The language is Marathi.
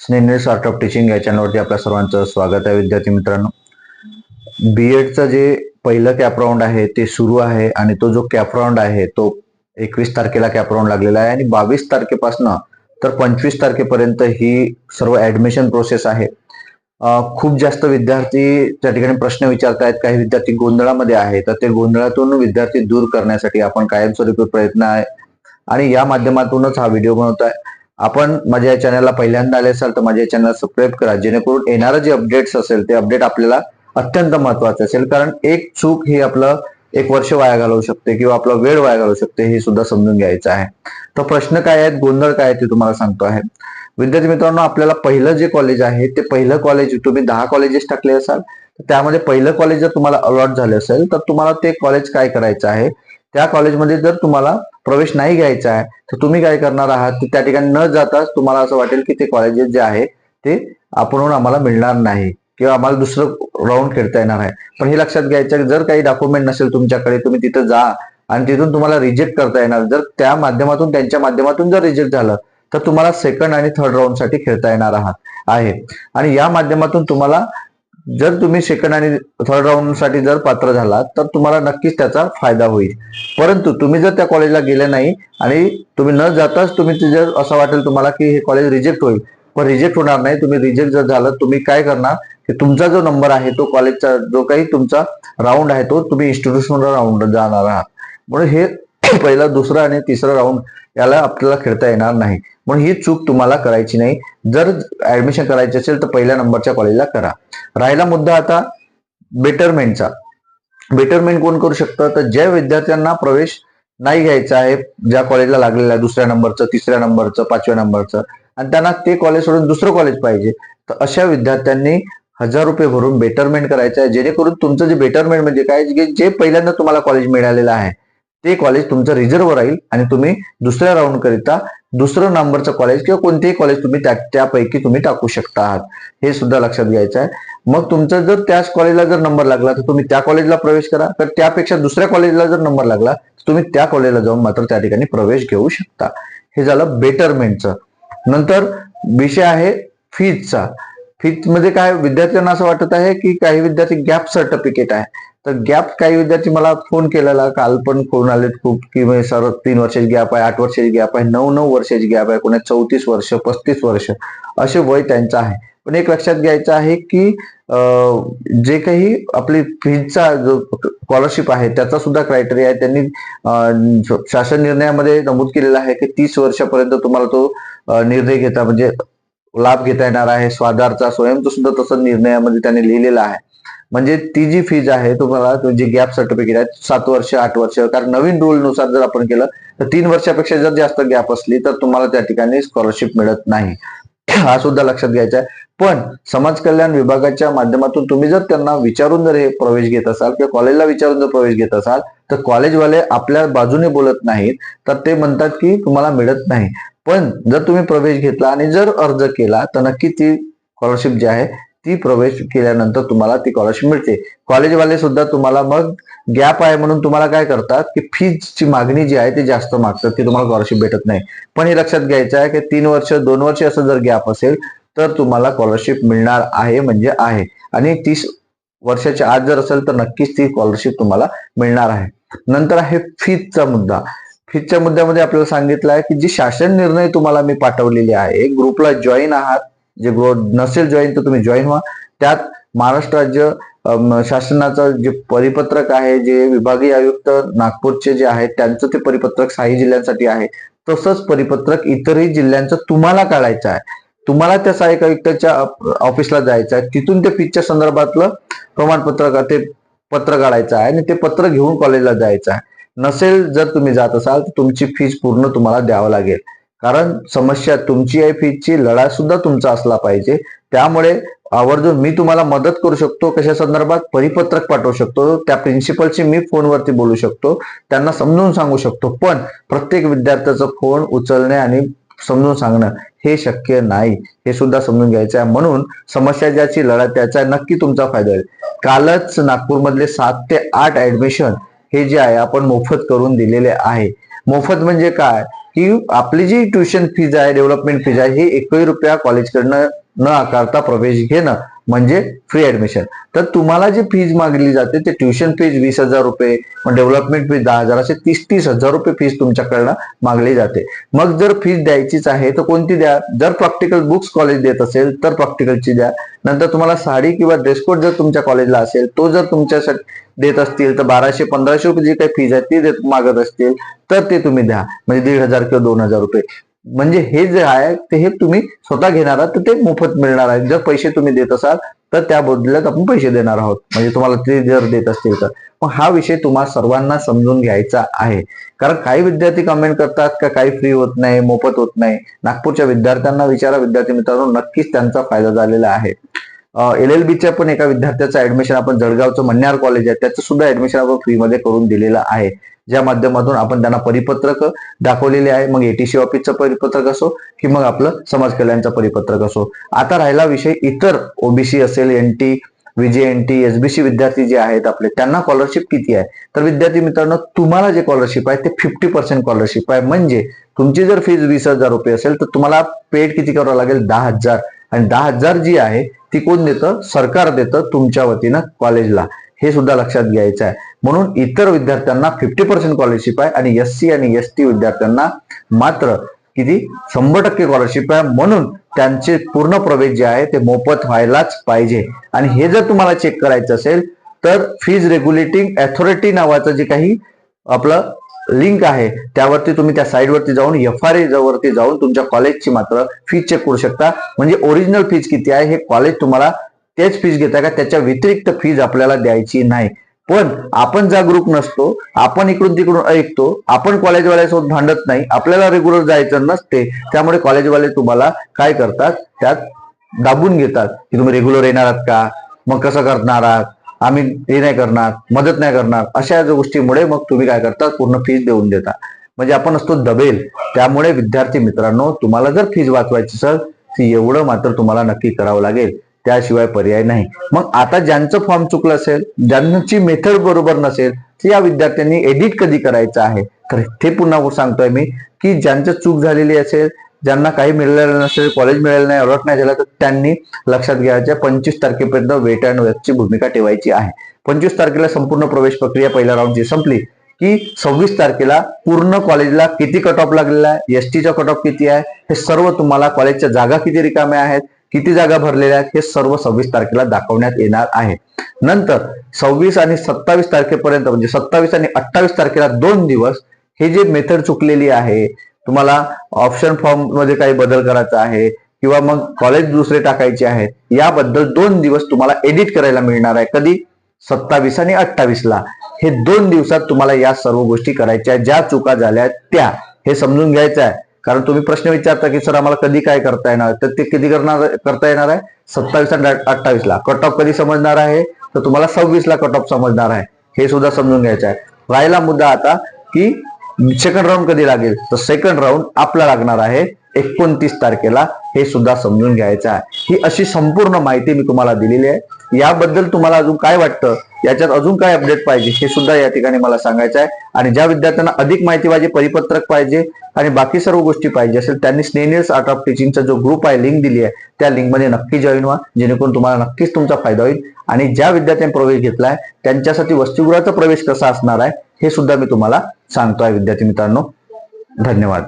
स्नेहनेस आर्ट ऑफ टीचिंग या चॅनलवरती आपल्या सर्वांचं स्वागत आहे विद्यार्थी मित्रांनो. बी एडचं जे पहिलं कॅपराऊंड आहे ते सुरू आहे आणि तो जो कॅपराऊंड आहे तो एकवीस तारखेला कॅपराऊंड लागलेला आहे आणि बावीस तारखेपासून तर पंचवीस तारखेपर्यंत ही सर्व ऍडमिशन प्रोसेस आहे. खूप जास्त विद्यार्थी त्या ठिकाणी प्रश्न विचारतायत. काही विद्यार्थी गोंधळामध्ये आहे तर ते गोंधळातून विद्यार्थी दूर करण्यासाठी आपण कायमस्वरूपी प्रयत्न आहे. आणि या माध्यमातूनच हा व्हिडिओ बनवत आहे आपण माझ्या या चॅनलला पहिल्यांदा आले असाल तर माझ्या चॅनल सबस्क्राईब करा. जेणेकरून येणारं जे अपडेट्स असेल ते अपडेट आपल्याला अत्यंत महत्वाचं असेल. कारण एक चूक ही आपलं एक वर्ष वाया घालवू शकते किंवा आपला वेळ वाया घालवू शकते हे सुद्धा समजून घ्यायचं आहे. तर प्रश्न काय आहेत? गोंधळ काय आहे? ते तुम्हाला सांगतो आहे. विद्यार्थी मित्रांनो आपल्याला पहिलं जे कॉलेज आहे ते पहिलं कॉलेज तुम्ही दहा कॉलेजेस टाकले असाल त्यामध्ये पहिलं कॉलेज जर तुम्हाला अलॉट झाले असेल तर तुम्हाला ते कॉलेज काय करायचं आहे? त्या कॉलेजमध्ये जर तुम्हाला प्रवेश नाही घ्यायचा आहे तर तुम्ही काय करणार आहात? त्या ठिकाणी न जाताच तुम्हाला असं वाटेल की ते कॉलेजेस जे आहे ते आपण आम्हाला मिळणार नाही किंवा आम्हाला दुसरं राऊंड खेळता येणार आहे. पण हे लक्षात घ्यायचं जर काही डॉक्युमेंट नसेल तुमच्याकडे तुम्ही तिथं जा आणि तिथून तुम्हाला रिजेक्ट करता येणार. जर त्या माध्यमातून त्यांच्या माध्यमातून जर रिजेक्ट झालं तर तुम्हाला सेकंड आणि थर्ड राऊंडसाठी खेळता येणार आहात आहे. आणि या माध्यमातून तुम्हाला जर तुम्ही सेकंड आणि थर्ड राऊंडसाठी जर पात्र झाला तर तुम्हाला नक्कीच त्याचा फायदा होईल. परंतु तुम्ही जर त्या कॉलेजला गेले नाही आणि तुम्ही न जाताच तुम्ही जर असं वाटेल तुम्हाला की हे कॉलेज रिजेक्ट होईल पण रिजेक्ट होणार नाही तुम्ही रिजेक्ट जर झालं तुम्ही काय करणार? की तुमचा जो नंबर आहे तो कॉलेजचा जो काही तुमचा राऊंड आहे तो तुम्ही इन्स्टिट्यूशन राऊंड जाणार आहात. म्हणून हे पहिला दुसरा आणि तिसरा राऊंड याला आपल्याला खेळता येणार नाही. म्हणून ही चूक तुम्हाला करायची नाही. जर ऍडमिशन करायची असेल तर पहिल्या नंबरच्या कॉलेजला करा. राहिला मुद्दा आता बेटरमेंटचा बेटरमेंट कोण करू शकतं? तर ज्या विद्यार्थ्यांना प्रवेश नाही घ्यायचा आहे ज्या कॉलेजला लागलेला आहे दुसऱ्या नंबरचं तिसऱ्या नंबरचं पाचव्या नंबरचं आणि त्यांना ते कॉलेज सोडून दुसरं कॉलेज पाहिजे तर अशा विद्यार्थ्यांनी हजार रुपये भरून बेटरमेंट करायचं आहे. जेणेकरून तुमचं जे बेटरमेंट म्हणजे काय? जे पहिल्यांदा तुम्हाला कॉलेज मिळालेलं आहे ते कॉलेज तुमचं रिझर्व्ह राहील आणि तुम्ही दुसऱ्या राऊंड करिता दुसरं नंबरचं कॉलेज किंवा कोणतेही कॉलेज तुम्ही त्या त्यापैकी तुम्ही टाकू शकता आहात हे सुद्धा लक्षात घ्यायचं आहे मग तुमचा जर त्याच कॉलेजला जर नंबर लागला तर तुम्ही त्या कॉलेजला प्रवेश करा. तर त्यापेक्षा दुसऱ्या कॉलेजला जर नंबर लागला तर तुम्ही त्या कॉलेजला जाऊन मात्र त्या ठिकाणी प्रवेश घेऊ शकता. हे झालं बेटरमेंटचं नंतर विषय आहे फीजचा फीजमध्ये काय विद्यार्थ्यांना असं वाटत आहे की काही विद्यार्थी गॅप सर्टिफिकेट आहे. तर गॅप काही विद्यार्थी मला फोन केलेला. काल पण फोन आलेत खूप की म्हणजे सर तीन वर्षाची गॅप आहे आठ वर्षाची गॅप आहे नऊ नऊ वर्षाची गॅप आहे कोणा चौतीस वर्ष पस्तीस वर्ष असे वय त्यांचं आहे. पण एक लक्षात घ्यायचं आहे की जे काही आपली फीजचा जो स्कॉलरशिप आहे त्याचा सुद्धा क्रायटेरिया आहे. त्यांनी शासन निर्णयामध्ये नमूद केलेला आहे की तीस वर्षापर्यंत तुम्हाला तो निर्णय घेता म्हणजे लाभ घेता येणार आहे. स्वाधारचा स्वयंचा सुद्धा तसं निर्णयामध्ये त्यांनी लिहिलेला आहे. म्हणजे ती जी फीज आहे तुम्हाला जी गॅप सर्टिफिकेट आहे सात वर्ष आठ वर्ष कारण नवीन रूल नुसार जर आपण केलं तर तीन वर्षापेक्षा जर जास्त गॅप असली तर तुम्हाला त्या ठिकाणी स्कॉलरशिप मिळत नाही. हा सुद्धा लक्षात घ्यायचा आहे. पण समाज कल्याण विभागाच्या माध्यमातून तुम्ही जर त्यांना विचारून जर हे प्रवेश घेत असाल किंवा कॉलेजला विचारून जर प्रवेश घेत असाल तर कॉलेजवाले आपल्या बाजूने बोलत नाहीत तर ते म्हणतात की तुम्हाला मिळत नाही. पण जर तुम्ही प्रवेश घेतला आणि जर अर्ज केला तर नक्की ती स्कॉलरशिप जी आहे ती प्रवेश केल्यानंतर तुम्हाला ती स्कॉलरशिप मिळते. कॉलेजवाले सुद्धा तुम्हाला मग गॅप आहे म्हणून तुम्हाला काय करतात की फीजची मागणी जी आहे ती जास्त मागतात की तुम्हाला स्कॉलरशिप भेटत नाही. पण हे लक्षात घ्यायचं आहे की तीन वर्ष दोन वर्ष असं जर गॅप असेल तर तुम्हाला स्कॉलरशिप मिळणार आहे म्हणजे आहे. आणि तीस वर्षाच्या आत जर असेल तर नक्कीच ती स्कॉलरशिप तुम्हाला मिळणार आहे. नंतर आहे फीजचा मुद्दा. फीजच्या मुद्द्यामध्ये आपल्याला सांगितलं आहे की जी शासन निर्णय तुम्हाला मी पाठवलेली आहे ग्रुपला जॉईन आहात जे ग्रुप नसेल जॉईन तर तुम्ही जॉईन व्हा. त्यात महाराष्ट्र राज्य शासनाचं जे परिपत्रक आहे जे विभागीय आयुक्त नागपूरचे जे आहेत त्यांचं ते परिपत्रक साही जिल्ह्यांसाठी आहे. तसंच परिपत्रक इतरही जिल्ह्यांचं तुम्हाला काढायचं आहे. तुम्हाला त्या सहाय्यक आयुक्ताच्या ऑफिसला जायचं आहे. तिथून ते फीजच्या संदर्भातलं प्रमाणपत्र ते पत्र काढायचं आहे आणि ते पत्र घेऊन कॉलेजला जायचं आहे. नसेल जर तुम्ही जात असाल तर तुमची फीज पूर्ण तुम्हाला द्यावं लागेल. कारण समस्या तुमची आहे फीजची लढा सुद्धा तुमचा असला पाहिजे. त्यामुळे आवर्जून मी तुम्हाला मदत करू शकतो कशा संदर्भात परिपत्रक पाठवू शकतो त्या प्रिन्सिपलशी मी फोनवरती बोलू शकतो त्यांना समजून सांगू शकतो. पण प्रत्येक विद्यार्थ्याचा फोन उचलणे आणि समजून सांगणं हे शक्य नाही. हे सुद्धा समजून घ्यायचं आहे. म्हणून समस्या ज्याची लढा त्याचा नक्की तुमचा फायदा होईल. कालच नागपूरमधले सात ते आठ ऍडमिशन हे जे आहे आपण मोफत करून दिलेले आहे. मोफत म्हणजे काय? की आपली जी ट्युशन फीज आहे डेव्हलपमेंट फीज आहे ही एकही रुपया कॉलेजकडनं न आकारता प्रवेश घेणं म्हणजे फ्री ऍडमिशन तर तुम्हाला जी फीज मागली जाते ते ट्युशन फीज वीस हजार रुपये मग डेव्हलपमेंट फीज दहा हजार असे तीस तीस हजार रुपये फीज तुमच्याकडनं मागली जाते. मग जर फीज द्यायचीच आहे तर कोणती द्या? जर प्रॅक्टिकल बुक्स कॉलेज देत असेल तर प्रॅक्टिकलची द्या. नंतर तुम्हाला साडी किंवा ड्रेसकोड जर तुमच्या कॉलेजला असेल तो जर तुमच्यासाठी देत असतील तर बाराशे पंधराशे रुपये जी काही फीज आहे ती देत मागत असतील तर ते तुम्ही द्या. म्हणजे दीड हजार किंवा दोन हजार रुपये. म्हणजे हे जे आहे ते हे तुम्ही स्वतः घेणार आहात तर ते मोफत मिळणार आहे. जर पैसे तुम्ही देत असाल तर त्या बदल्यात आपण पैसे देणार आहोत. म्हणजे तुम्हाला ते जर देत असतील तर. मग हा विषय तुम्हाला सर्वांना समजून घ्यायचा आहे. कारण काही विद्यार्थी कमेंट करतात का काही फ्री होत नाही मोफत होत नाही. नागपूरच्या विद्यार्थ्यांना विचारा विद्यार्थी मित्रांनो नक्कीच त्यांचा फायदा झालेला आहे. एल एल बीच्या पण एका विद्यार्थ्याचं ऍडमिशन आपण जळगावचं मन्यार कॉलेज आहे त्याचं सुद्धा ऍडमिशन आपण फ्रीमध्ये करून दिलेलं आहे. ज्या माध्यमातून आपण त्यांना परिपत्रक दाखवलेले आहे. मग एटीसी ऑफिसचं परिपत्रक असो की मग आपलं समाज कल्याणचं परिपत्रक असो. आता राहिला विषय इतर ओबीसी असेल N T VJ N T SBC विद्यार्थी जे आहेत आपले त्यांना स्कॉलरशिप किती आहे? तर विद्यार्थी मित्रांनो तुम्हाला जे स्कॉलरशिप आहे ते फिफ्टी पर्सेंट स्कॉलरशिप आहे. म्हणजे तुमची जर फीज वीस हजार रुपये असेल तर तुम्हाला पेड किती करावं लागेल? दहा हजार. आणि दहा हजार जी आहे ती कोण देतं? सरकार देतं तुमच्या वतीनं कॉलेजला हे सुद्धा लक्षात घ्यायचं आहे. म्हणून इतर विद्यार्थ्यांना फिफ्टी पर्सेंट स्कॉलरशिप आहे आणि एस सी आणि एस टी विद्यार्थ्यांना मात्र किती? शंभर टक्के स्कॉलरशिप आहे. म्हणून त्यांचे पूर्ण प्रवेश जे आहे ते मोफत व्हायलाच पाहिजे. आणि हे जर तुम्हाला चेक करायचं असेल तर फीज रेग्युलेटिंग अथॉरिटी नावाचं जे काही आपलं लिंक आहे त्यावरती तुम्ही त्या साईडवरती जाऊन एफ आर वरती जाऊन तुमच्या कॉलेजची मात्र फीज चेक करू शकता. म्हणजे ओरिजिनल फीज किती आहे हे कॉलेज तुम्हाला तेच फीज घेता का? त्याच्या व्यतिरिक्त फीज आपल्याला द्यायची नाही. पण आपण जागरूक नसतो आपण इकडून तिकडून ऐकतो आपण कॉलेजवाल्यासोबत भांडत नाही आपल्याला रेग्युलर जायचं नसते त्यामुळे कॉलेजवाले तुम्हाला काय करतात? त्यात दाबून घेतात की तुम्ही रेग्युलर येणार आहात का? मग कसं करणार आहात? आम्ही हे नाही करणार मदत नाही करणार अशा गोष्टीमुळे मग तुम्ही काय करता पूर्ण फीज देऊन देता. म्हणजे आपण असतो दबेल. त्यामुळे विद्यार्थी मित्रांनो तुम्हाला जर फीज वाचवायची असेल ती एवढं मात्र तुम्हाला नक्की करावं लागेल. त्याशिवाय पर्याय नाही. मग आता ज्यांचं फॉर्म चुकलं असेल ज्यांची मेथड बरोबर नसेल तर या विद्यार्थ्यांनी एडिट कधी करायचं आहे? तर ते पुन्हा सांगतोय मी की ज्यांचं चूक झालेली असेल ज्यांना काही मिळालेलं नसेल कॉलेज मिळालं नाही अलॉट नाही झालं तर त्यांनी लक्षात घ्यायचं पंचवीस तारखेपर्यंत वेट अँड वेटची भूमिका ठेवायची आहे. पंचवीस तारखेला संपूर्ण प्रवेश प्रक्रिया पहिल्या राऊंडची संपली. की सव्वीस तारखेला पूर्ण कॉलेजला किती कट ऑफ लागलेला आहे? एस टीचा कट ऑफ किती आहे? हे सर्व तुम्हाला कॉलेजच्या जागा किती रिकाम्या आहेत? किती जागा भरलेल्या आहेत? हे सर्व सव्वीस तारखेला दाखवण्यात येणार आहे. नंतर सव्वीस आणि सत्तावीस तारखेपर्यंत म्हणजे सत्तावीस आणि अठ्ठावीस तारखेला दोन दिवस हे जे मेथड चुकलेली आहे तुम्हाला ऑप्शन फॉर्ममध्ये काही बदल करायचा आहे किंवा मग कॉलेज दुसरे टाकायचे आहेत याबद्दल दोन दिवस तुम्हाला एडिट करायला मिळणार आहे. कधी? सत्तावीस आणि अठ्ठावीस ला. हे दोन दिवसात तुम्हाला या सर्व गोष्टी करायच्या ज्या चुका झाल्या आहेत त्या. हे समजून घ्यायचं आहे. कारण तुम्ही प्रश्न विचारता की सर आम्हाला कधी काय करता येणार? तर ते कधी करणार करता येणार आहे? सत्तावीस आणि अठ्ठावीस ला. कट ऑफ कधी समजणार आहे? तर तुम्हाला सव्वीस ला कट ऑफ समजणार आहे. हे सुद्धा समजून घ्यायचं आहे. राहिला मुद्दा आता की सेकंड राऊंड कधी लागेल? तर सेकंड राऊंड आपला लागणार आहे एकोणतीस तारखेला. हे सुद्धा समजून घ्यायचं आहे. ही अशी संपूर्ण माहिती मी तुम्हाला दिलेली आहे. याबद्दल तुम्हाला अजून काय वाटतं? याच्यात अजून काय अपडेट पाहिजे? हे सुद्धा या ठिकाणी मला सांगायचं आहे. आणि ज्या विद्यार्थ्यांना अधिक माहिती पाहिजे परिपत्रक पाहिजे आणि बाकी सर्व गोष्टी पाहिजे असेल त्यांनी स्नेनियर्स आर्ट ऑफ टीचिंगचा जो ग्रुप आहे लिंक दिली आहे त्या लिंकमध्ये नक्की जॉईन व्हा. जेणेकरून तुम्हाला नक्कीच तुमचा फायदा होईल. आणि ज्या विद्यार्थ्यांनी प्रवेश घेतलाय त्यांच्यासाठी वस्तुगृहाचा प्रवेश कसा असणार आहे हे सुद्धा मी तुम्हाला सांगतो आहे विद्यार्थी मित्रांनो. धन्यवाद.